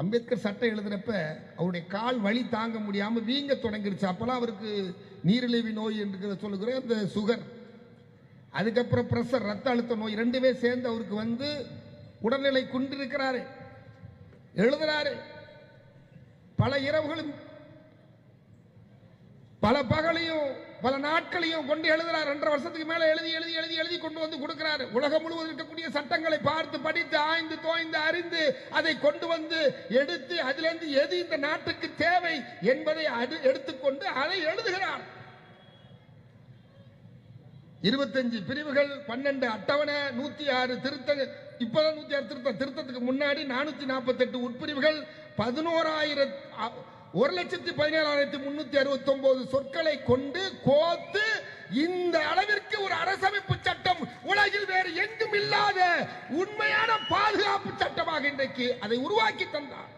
அம்பேத்கர் சட்டம் எழுதுறப்ப அவருடைய கால் வலி தாங்க முடியாமல் வீங்க தொடங்கிருச்சு. அப்போல்லாம் அவருக்கு நீரிழிவு நோய் என்று சொல்லுகிற அந்த சுகர். அதுக்கப்புறம் ப்ரெஷர் ரத்த அழுத்த நோய் ரெண்டுமே சேர்ந்து அவருக்கு வந்து உடல்நிலை குன்றிருக்கிறாரு. எழுதுறாரு. பல இரவுகளும் பல பகலையும் பல நாட்களையும் கொண்டு எழுதுறார். ரெண்டரை வருஷத்துக்கு மேல எழுதி எழுதி எழுதி எழுதி கொண்டு வந்து கொடுக்கிறார். உலகம் முழுவதும் இருக்கக்கூடிய சட்டங்களை பார்த்து படித்து ஆய்ந்து தோய்ந்து அறிந்து அதை கொண்டு வந்து எடுத்து அதிலிருந்து எது இந்த நாட்டுக்கு தேவை என்பதை அடு- எடுத்துக்கொண்டு அதை எழுதுகிறார். இருபத்தஞ்சு பிரிவுகள் பன்னெண்டு அட்டவணை நூத்தி ஆறு திருத்த இப்பதான் நூத்தி ஆறு திருத்தம். திருத்தத்துக்கு முன்னாடி நானூத்தி நாற்பத்தி எட்டு உட்பிரிவுகள் பதினோராயிரம் ஒரு லட்சத்தி பதினேழாயிரத்தி முன்னூத்தி அறுபத்தி ஒன்பது சொற்களை கொண்டு கோத்து இந்த அளவிற்கு ஒரு அரசமைப்பு சட்டம் உலகில் வேறு எங்கும் இல்லாத உண்மையான பாதுகாப்பு சட்டமாக இன்றைக்கு அதை உருவாக்கி தந்தார்